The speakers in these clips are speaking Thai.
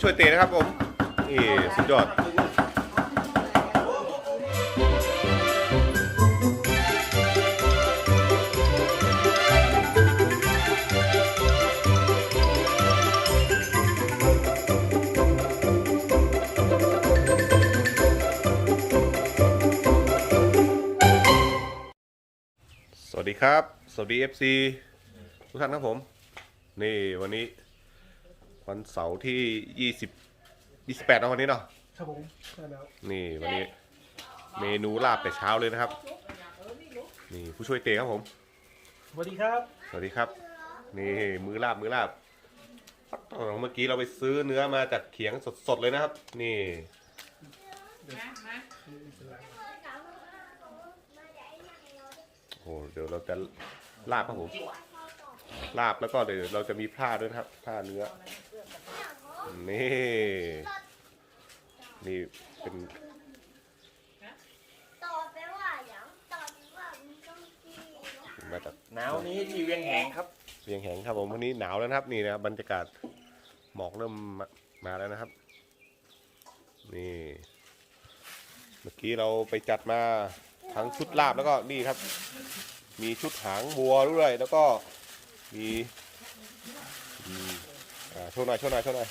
ผู้ช่วยเตะนะครับผมนี่สุดยอดสวัสดีครับ สวัสดี FC ทุกท่านครับผม นี่วันนี้ วันเสาร์ที่20 28นะวันนี้เนาะครับผมใช่แล้วนี่วันนี้ เมนูลาบแต่เช้าเลยนะครับ นี่ผู้ช่วยเตะครับผม สวัสดีครับสวัสดีครับ นี่มือลาบมือลาบเมื่อกี้เราไปซื้อเนื้อมาจากเขียงสดๆเลยนะครับ นี่โอ้โหเดี๋ยวเราจะลาบครับผมลาบแล้วก็เดี๋ยวเราจะมีผ้าด้วยนะครับผ้าเนื้อ นี่ นี่เป็นต่อไปว่าอย่างต่อไปว่ามีต้องที่มาจากหนาวนี้ที่เวียงแหงครับ เวียงแหงครับผมวันนี้หนาวแล้วนะครับ นี่นะครับบรรยากาศหมอกเริ่มมามาแล้วนะครับ นี่ เมื่อกี้เราไปจัดมาทั้งชุดลาบแล้วก็นี่ครับ มีชุดหางบัวด้วยแล้วก็มีอืมอ่าโชว์หน่อยโชว์หน่อยโชว์หน่อย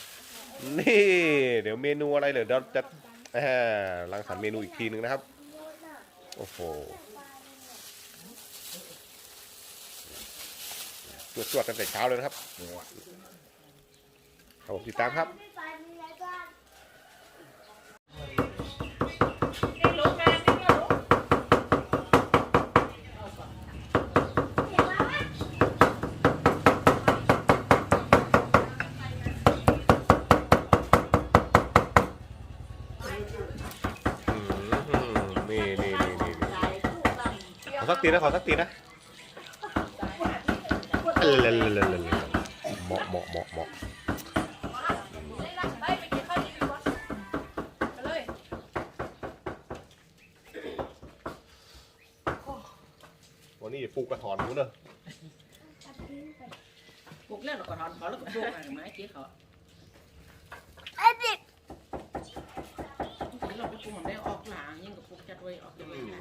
นี่เดี๋ยวเมนูอะไรเดี๋ยวเราจะอ่ารังสรรค์เมนูอีกทีหนึ่งนะครับ โอ้โหจวดๆกันแต่เช้าเลยนะครับครับผมติดตามครับ ไม่ไปมีอะไรบ้าง อืมนี่นี่นี่นี่ขอสัก ตีนะขอสักตีนะเออเลเลเลเลเหมาะเหมาะเหมาะเหมาะวันนี้ปลูกกระถอนหมูเนอะปลุกเล่นก่อนนอนเขาแล้วก็ปลุกอะไรไหมเจ๊เขาไอ้บิ๊กทีเราไปปลุกมันได้ออกหลังยิ่งกับปลุกจัดไว้ออกยังไง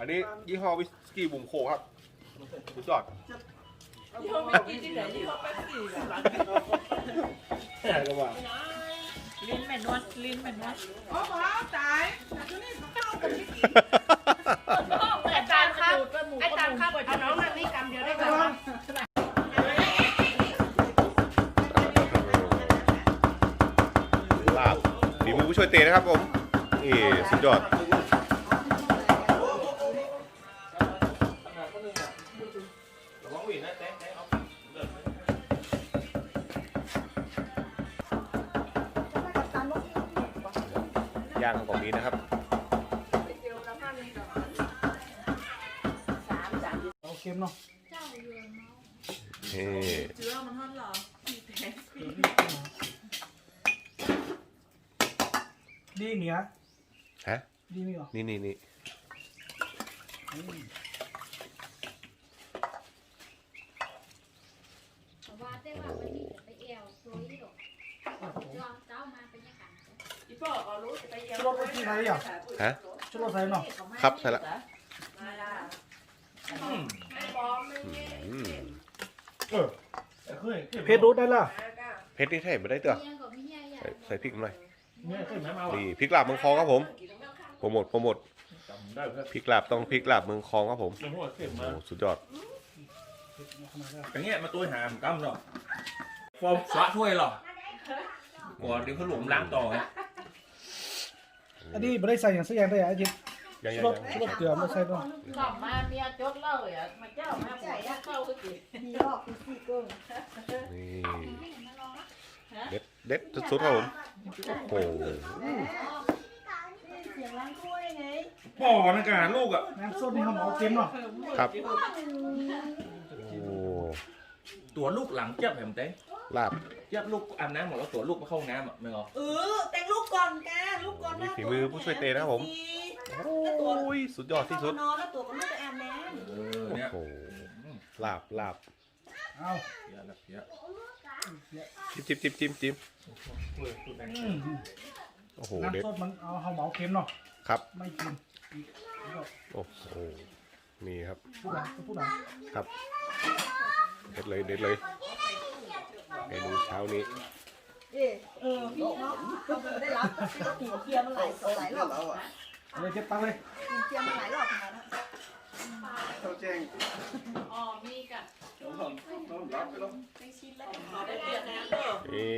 อันนี้ยี่ห้อวิสกี้บุ่มโคครับสุดยอดยี่ห้อไม่กินที่ไหนยี่ห้อแป๊บซี่หลังก็ว่าลิ้นแม่นวดลิ้นแม่นวดโอ้โหตายตัวนี้เข้ากันไม่กินอาจารย์ครับอาจารย์ครับเอาน้องมานี่กำเดียวได้ไหมลาบฝีมือผู้ช่วยเตะนะครับผมนี่สุดยอด ย่างของนี้นะครับเอาเค็มเนาะนี่เจือมันทอดหรอดีเหนียฮะดีมีเหรอนี่นี่นี่โอ้โห อีพ่อเอารู้ไปเยี่ย ชุดรถไปที่ไหนอะฮะ ชุดรถไทยเนาะครับใช่ละมาละอืมไอ้บอมไม่อืมเออแต่เคยคยเพชรรู้ได้ล่ะมาก้าเพชรนี่ใช่ไม่ได้เตือใส่ใส่พริกหน่อยเนี่ยเคยไหมมาว่ะนี่พริกลาบเมืองคองครับผมโปรโมทโปรโมทจำได้เพื่อนพริกลาบต้องพริกลาบเมืองคองครับผมเรื่องหัวเคยโอ้มาโหสุดยอดอย่างเงี้ยมาตัวหามกั้มหรอฟอร์มสวะถ้วยหรอก่อนเดี๋ยวเขาหลุมล้างต่อ อันนี้ไม่ได้ใส่อย่างสักอย่างได้อะไอ้จิ๊บยังชุยัดงรถยังชุดรถเกลือไม่ใช่เนาะกลับมาเมียจดเหล้าอะมาเจ้ามาหมดเข้าก็กินมีบอกคือสี่กุ้งนี่เด็ดเด็ดสุดๆครับผมโอ้โหเสียงร้านกล้วยไงพ่อนะการลูกอะน้ำส้มนี่เขาเอาเค็มเนาะครับโอ้ตัวลูกหลังเจ็บเห็นเต้ ลาบเจ็บลูกอาบน้ำหมดแล้วตัวลูกมาเข้าห้องน้ำอะไม่เหรอเออแต่งลูกก่อนแกลูกก่อนนี่ฝีมือผู้ช่วยเตะนะครับผม โอ้ยสุดยอดที่สุดนอนแล้วตัวก็ไม่ไปอาบน้เออเนี่ยโอ้โหลาบลาบเอาเสียละเสียจิ้มจิ้มจิ้มจิ้มจิ้มอืมโอ้โหเด็ดน้ำสดมันเอาเฮาเหมาเค็มเนาะครับ ไม่กินอีกแล้วก็โอ้โหนี่ครับพูดหลังพูดหลังครับเด็ดเลยเด็ดเลย เมนูเช้านี้เออเออพี่เนาะก็ได้รับที่ก็ตีเกียร์มาหลายหลายรอบเอาเลยเจ็บตังค์เลยตีเกียร์มาหลายรอบแล้วนะอ๋อมีกับนี่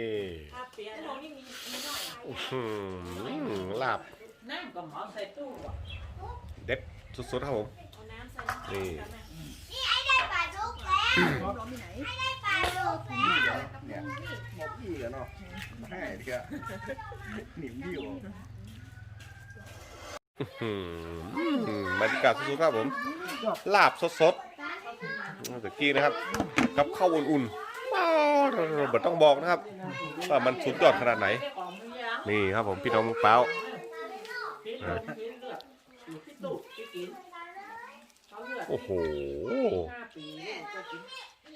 ข้าวเปียกน้องนี่มีมีหน่อยอื้อหือลาบน้ำกับหมอใส่ตู้อะเด็ดสุดๆครับผมเอาน้ำใส่นี่เรามีไหน เนี่ยหมกยี่กันเนาะแม่ดิกะหนิมดิวบรรยากาศสุดๆครับผม ลาบสดๆตะกี้นะครับ กับข้าวอุ่นๆเราเบิดต้องบอกนะครับว่ามันสุดยอดขนาดไหน นี่ครับผมพี่น้องเป้าพี่เลือดพี่เลือดอยู่ที่ตู้ที่กินเขาเลือดโอ้โห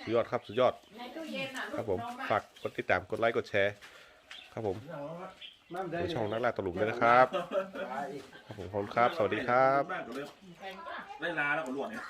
สุดยอดครับสุดยอด ในตู้เย็นอะครับผมฝากกดติดตามกดไลค์กดแชร์ ครับผมในช่องนักล่าตะลุมด้วยนะครับ ครับผมขอบคุณครับ สวัสดีครับ ได้ลาแล้วก็หลวดเนี่ย